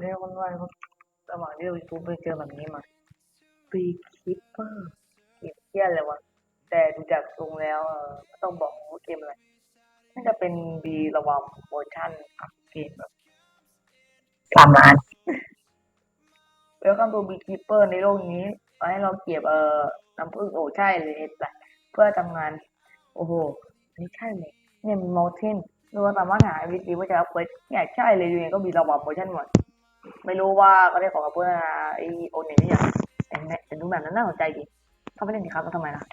เรียกวันวันระหว่างที่ดูยูทูบไปเจอแบบนี้มาปีคิปเปอร์เกมเที่ยอะไรวะแต่ดูจากทรงแล้วเออไม่ต้องบอกว่าเกมอะไรน่าจะเป็นบีระวังเวอร์ชันอัพเกมแบบสามล้านเวลคัมทูบีคิปเปอร์ในโลกนี้เอาให้เราเก็บเอ่อน้ำผึ้งโอ้ใช่เลยแหละเพื่อทำงาน โอ้โหอันนี่ใช่เลยเนี่ยมันมอลเทนเราสามารถหาวิธีว่าจะอัพเกรดเนี่ยใช่เลยอยู่เนี่ยก็มีระวังเวอร์ชันหมด ไม่รู้ว่าเขาได้ของกับเพื่อนไอโอเน็ตหรือยังแต่เนี่ยแต่ดูแบบนั้นน่าสนใจดีเขาไม่เล่นดีครับแล้วทำไมล่ะ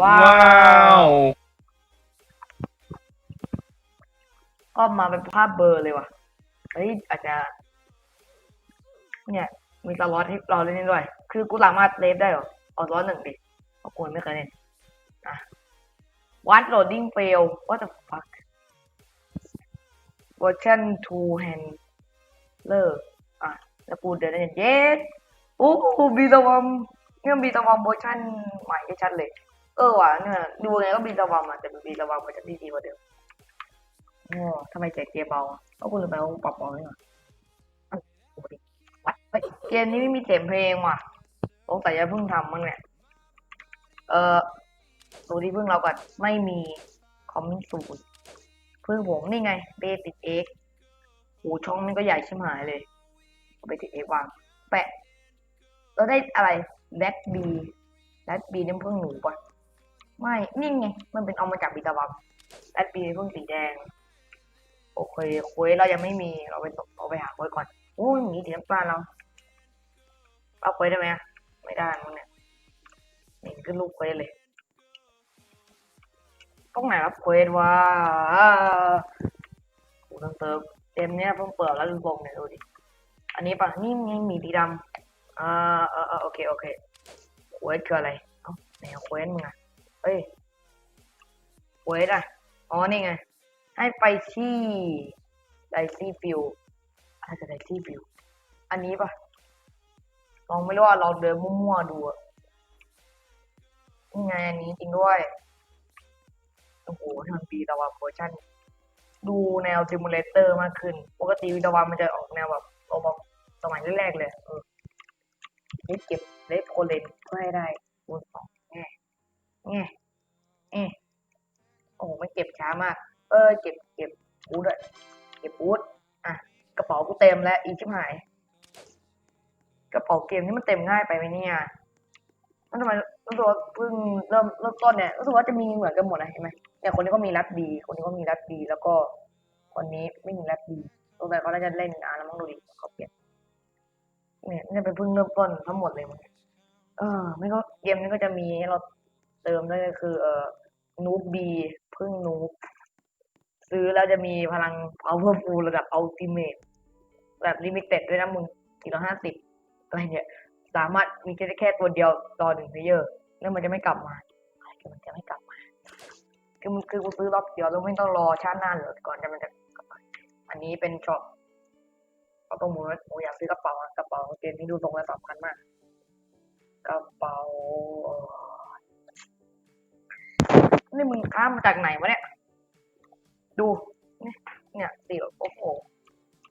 ว้าว้าววก็มาเป็นภาพเบลอร์เลยว่ะเฮ้ยอาจจะ เนี่ย มีสล็อตให้เราเล่นได้ด้วย คือกูสามารถเลฟได้เหรอเอาสล็อตหนึ่งดิเพราะกูไม่เคยเล่นอะวัดโหลดดิ้งเฟล what the fuck version 2 hand เลิกอะแล้วกูเดินได้เย็ดโอ้โหบีตะวัมเนี่ยบีตะวัมเวอร์ชันใหม่ชัดเลย เออว่ะเนี่ยดูไงก็บีตะวัมอะแต่บีตะวัมเวอร์ชันที่ดีกว่าเดิมโอ้ทำไมใจกเกียร์เบาอะก็กูลืมไปว่าปรับเบาเลยว่ะอะปกติวัดเฮ้ยเกมนี้ไม่มีเสียงเพลงว่ะสงสัยจะเพิ่งทำมั้งเนี่ย เออตัวที่เพิ่งเราก่อนไม่มีคอมมิสูนเพิ่งผมนี่ไง เบสิกเอ็กโหช่องมันก็ใหญ่ชิบหายเลยเบสิกเอ็กวาง แปะ เราได้อะไรแบทบีแบทบีนี่เพิ่งหนูปะไม่นี่ไง มันเป็นเอามาจากบีตาบัมแบทบีเพิ่งสีแดง โอเคคุยเรายังไม่มี เราไปตกเราไปหาคุยก่อนโอ้ยหมีสีน้ำตาลเรา เอาคุยได้ไหมไม่ได้มั้งเนี่ยเห็นขึ้นรูปคุยเลย ต้องไหนรับเควสวะกูต้องเติมเต็มเนี้ยเพิ่งเปิดแล้วลืมลงเนี่ยดูดิ อันนี้ปะนี่นี่มีสีดำอ่าเออโอเคโอเคเควสคืออะไรเอ้าไหนเควสมึงอะเอ้ยเควสอะอ๋อนี่ไง ให้ไปที่ไดซี่ฟิลอะไรจะไดซี่ฟิลอันนี้ปะลองไม่รู้ว่าลองเดินมั่วๆดูอะนี่ไงอันนี้จริงด้วย โอ้โหทางปีตะวันเวอร์ชันดูแนวซิมูเลเตอร์มากขึ้น ปกติวีตะวันมันจะออกแนวแบบออกแบบสมัยแรกๆเลยเออเล็บเก็บเล็บโคเลนเพื่อให้ได้คูณสองแง่แง่แง่โอ้โหมันเก็บช้ามาก เออ เก็บเก็บบูทอะเก็บบูทอะ กระเป๋ากูเต็มแล้วอีชิบหาย กระเป๋าเกมนี่มันเต็มง่ายไปไหมเนี่ยแล้วทำไมรู้สึกว่าเพิ่งเริ่มเริ่มต้นเนี่ยรู้สึกว่าจะมีเหมือนกันหมดนะเห็นไหม เนี่ยคนนี้ก็มีรัดบีคนนี้ก็มีรัดบีแล้วก็คนนี้ไม่มีรัดบีตัวแบบเขาน่าจะเล่นนานแล้วมั้งดูดิเขาเปลี่ยนเนี่ยนี่เป็นเพิ่งเริ่มต้นทั้งหมดเลยมั้งเออ ไม่ก็เกมนี้ก็จะมีเราเติมด้วยก็คือ เอ่อนูบบีพึ่งนูบซื้อแล้วจะมีพลัง powerful ระดับ ultimate แบบลิมิเต็ดด้วยนะมึงสี่ร้อยห้าสิบอะไรเนี่ย สามารถมีแค่แค่ตัวเดียวต่อหนึ่งเพลเยอร์แล้วมันจะไม่กลับมาอะไรมันจะไม่กลับ คือมันคือกูซื้อรอบเดียวแล้วไม่ต้องรอชาติหน้าเหลือก่อนจะมันจะอันนี้เป็นช็อปเอาตัวหมูหมูอยากซื้อกระเป๋ากระเป๋าเกมนี้ดูตรงแล้วสำคัญมากกระเป๋านี่มึงข้ามมาจากไหนวะเนี่ย ดูเนี่ยเนี่ยสีโอ้โห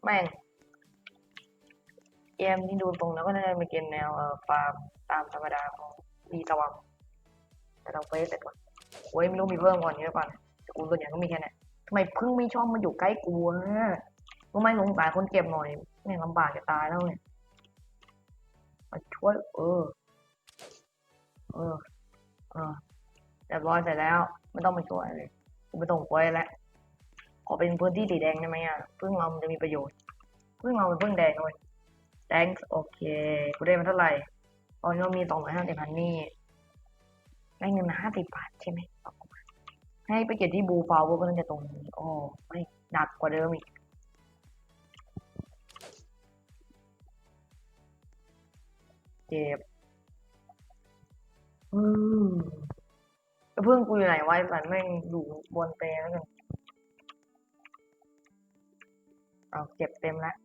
แม่ง เกมที่ดูตรงแล้วก็น่าจะเป็นเกมแนวเอ่อฟาร์มตามธรรมดาของดีตะวังแต่เราเฟซเสร็จก่อน โอ้ยไม่รู้มีเพิ่มก่อนนี้หรือเปล่าแต่กูส่วนใหญ่ก็มีแค่นี้ทำไมพิ่งไม่ชอบมาอยู่ใกล้กูนะรู้ไหมสงสารคนเก็บหน่อยแม่งลำบากจะตายแล้วเนี่ยมาช่วยเออ เออ เออเรียบร้อยเสร็จแล้วไม่ต้องมาช่วยเลยกูไม่ต้องช่วยแล้วขอเป็นพื้นที่สีแดงได้ไหมอะพึ่งเรามันจะมีประโยชน์พึ่งเราเป็นพึ่งแดงเลย thanks โอเคกูได้มาเท่าไหร่ตอนนี้มีสองร้อยห้าสิบพันนี่ ได้เงินมาห้าสิบบาทใช่ไหมเอามให้ไปเก็บที่บูฟาวก็น่าจะตรงนี้ โอ้ไม่หนักกว่าเดิมอีกเจ็บอืมแล้วเพื่อนกูอยู่ไหนวะไอ้สันแม่งอยู่บนเปรแล้วกันเอาเจ็บเต็มแล้ว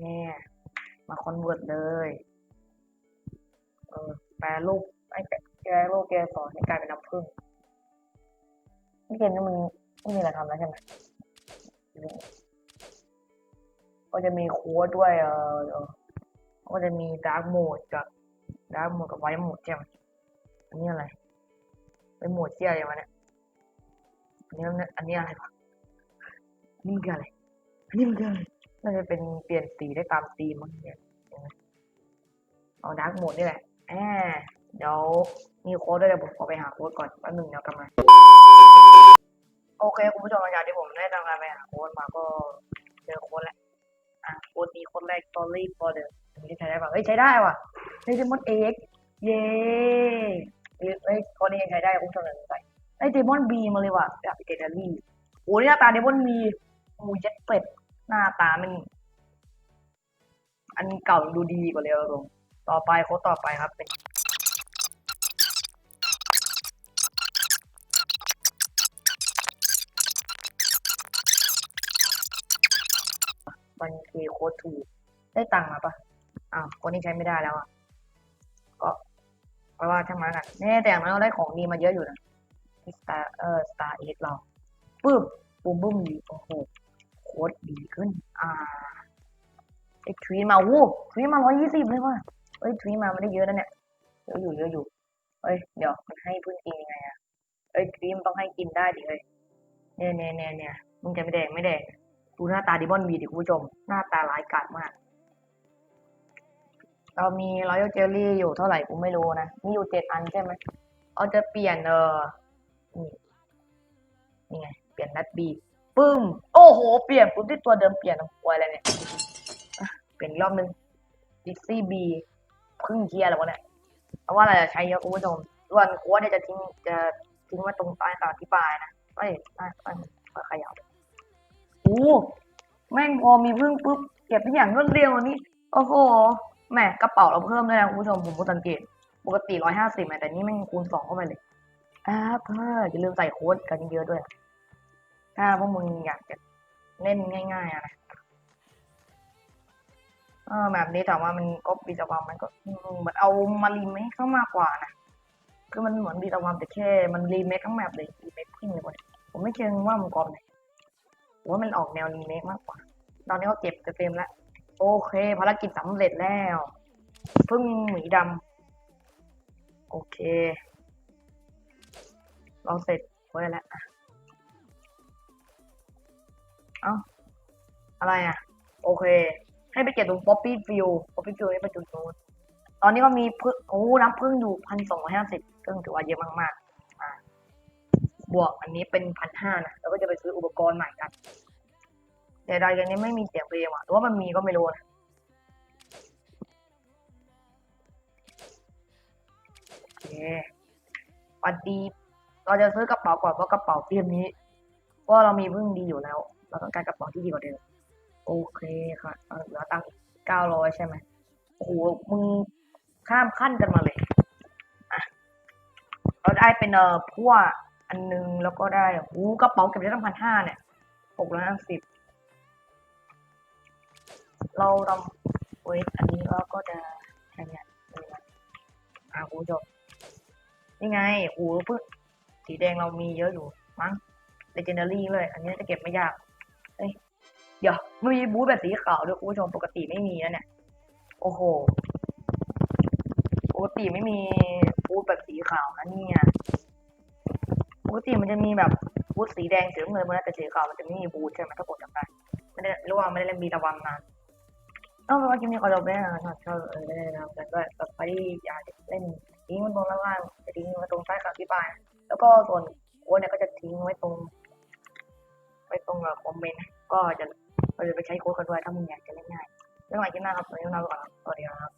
เนี่ย มาคอนเวิร์ตเลย เออแปลรูปไอ้แปแกโลกแกสอนให้กลายเป็นน้ำผึ้งนี่เกมนี้มันไม่มีอะไรทำแล้วใช่ไหมก็จะมีโค้ดด้วย เออก็จะมีดาร์กโหมดกับดาร์กโหมดกับไวท์โหมดใช่ไหมอันนี้อะไรเป็นโหมดเที่ยอะไรวะเนี่ยอันนี้อันนี้อะไรวะอันนี่มันคืออะไรอันนี้มันคืออะไร น่าจะเป็นเปลี่ยนสีได้ตามธีมมั้งเนี่ยเอาดาร์กโหมดนี่แหละแอบเดี๋ยวมีโค้ดด้วยเดี๋ยวผมขอไปหาโค้ดก่อนแป๊บนึงเดี๋ยวกลับมา โอเคคุณผู้ชมหลังจากที่ผมได้ทำงานไปหาโค้ดมาก็เจอโค้ดแล้วอะโค้ดนี้โค้ดแรก sorry for the อันนี้ใช้ได้ป่ะเฮ้ยใช้ได้ว่ะเฮ้เดมอนเอ็กเย้เฮ้ยโค้ดนี้ยังใช้ได้คุณผู้ชมหนึ่งใส่ไอ้เดมอนบีมาเลยว่ะแบบเกตารี่โอ้นี่หน้าตาเดมอนบีโอ้ยเจ็ดเป็ด หน้าตามัน อันเก่าดูดีกว่าเลยเอาตรงต่อไปโค้ดต่อไปครับเป็นบัญชีโค้ดถูกได้ตังค์มาปะอ้าวคนนี้ใช้ไม่ได้แล้วอะ ก็เพราะว่าช่างมันกันแน่แต่อย่างนั้นเราได้ของดีมาเยอะอยู่นะสตาร์เออสตาร์เอเราปึ๊บบูมบูมดีโอ้โห ค้ดดีขึ้น อ่าไอ้ทวีตมาวู้ทวีตมาร้อยยี่สิบเลยว่ะเอ้ยทวีตมาไม่ได้เยอะนะเนี่ยเยอะอยู่เยอะอยู่เอ้ยเดี๋ยวมันให้พึ่งกินยังไงอะเอ้ยทวีตมันต้องให้กินได้ดิเอ้ยเนี่ยเนี่ยเนี่ยเนี่ยมึงจะไม่แดงไม่แดงดูหน้าตาดิบอนบีดิคุณผู้ชม หน้าตาร้ายกาจมาก เรามีรอยัลเจลลี่อยู่เท่าไหร่กูไม่รู้นะมีอยู่เจ็ดอันใช่ไหมเอาจะเปลี่ยนเออนี่นี่ไง เปลี่ยนนัดบี ปึ้ม โอ้โห เปลี่ยนปุ๊บที่ตัวเดิมเปลี่ยนหวอะไรเนี่ยเปลี่ยนรอบนึงดิซซี่บีพึ่งเกียร์แล้ววะเนี่ยเพราะว่าเราจะใช้เยอะคุณผู้ชมส่วนหัวเนี่ยจะทิ้งจะทิ้งไว้ตรงใต้ตาที่ปลายนะเอ้ยใต้ใต้ขยับโอ้แม่งพอมีพึ่งปุ๊บเก็บได้อย่างรวดเร็วนนี้โอ้โหแหมกระเป๋าเราเพิ่มด้วยนะคุณผู้ชมผมก็สังเกตปกติร้อยห้าสิบแต่นี่แม่งคูณสองเข้าไปเลยอ่าเพื่ออย่าลืมใส่โค้ดกันเยอะด้วย ถ้าพวกมึงอยากจะเล่นง่ายๆอะนะเออแบบนี้ถามว่ามันก็บีตะวันมันก็เหมือนเอามารีเมคเข้ามากกว่านะคือมันเหมือนบีตะวันแต่แค่มันรีเมคทั้งแมปเลยรีเมคขึ้นเลยผมไม่เชิงว่ามันกรอบไหนผมว่ามันออกแนวรีเมคมากกว่า ตอนนี้เขาเก็บจะเต็มแล้วโอเคภารกิจสำเร็จแล้วพึ่งหมีดำโอเค เราเสร็จไว้แล้ว เอ้าอะไรอะ โอเค ให้ไปเก็บตรงป๊อปปี้ฟิลป๊อปปี้ฟิลนี่เป็นจุดนู้นตอนนี้ก็มีพึ่งโอ้น้ำพึ่งอยู่พันสองร้อยห้าสิบซึ่งถือว่าเยอะมากๆอ่าบวกอันนี้เป็นพันห้านะแล้วก็จะไปซื้ออุปกรณ์ใหม่กันแต่ใดกันนี้ไม่มีเสียงเพลงอะหรือว่ามันมีก็ไม่รู้นะโอเคปัดดี เราจะซื้อกระเป๋าก่อนเพราะกระเป๋าเตรียมนี้เพราเรามีพึ่งดีอยู่แล้ว เราต้องการกระเป๋าที่ดีกว่าเดิมโอเคค่ะเอาเหลือตังค์เก้าร้อยใช่ไหมโอ้โหมึงข้ามขั้นกันมาเลยอะเราได้เป็นเอ่อพั่วอันนึงแล้วก็ได้โอ้กระเป๋าเก็บได้ตั้งพันห้าเนี่ยหกร้อยห้าสิบเราทำเวทอันนี้เราก็จะใช้เนี่ยนะอ่าคุณผู้ชมนี่ไงโอ้โหพึ่งสีแดงเรามีเยอะอยู่มั้ง legendary เลย อันนี้จะเก็บไม่ยาก เดี๋ยวไม่มีบูธแบบสีขาวด้วยคุณผู้ชมปกติไม่มีนะเนี่ย โอ้โห ปกติไม่มีบูธแบบสีขาวนะเนี่ยปกติมันจะมีแบบบูธสีแดงสีเงินมันแต่สีขาวมันจะไม่มีบูธใช่ไหมถ้ากดจำได้ไม่ได้รู้ว่าไม่ได้เล่นบีตะวันนานเออแปลว่าคลิปนี้ขอจบไปแล้นะครับชอบเออได้นะครับแต่ก็แบบใครที่อยากจะเล่นทิ้งไว้ตรงล่างจะทิ้งไว้ตรงใต้ขาที่ปลายแล้วก็ส่วนโอ้ดเนี่ยก็จะทิ้งไว้ตรง ไว้ตรงคอมเมนต์ก็จะเราจะไปใช้โค้ดกันด้วยถ้ามึงอยากจะเล่นง่ายเรื่องใหม่ที่หน้าครับตอนนี้เราไปก่อนครับสวัสดีครับ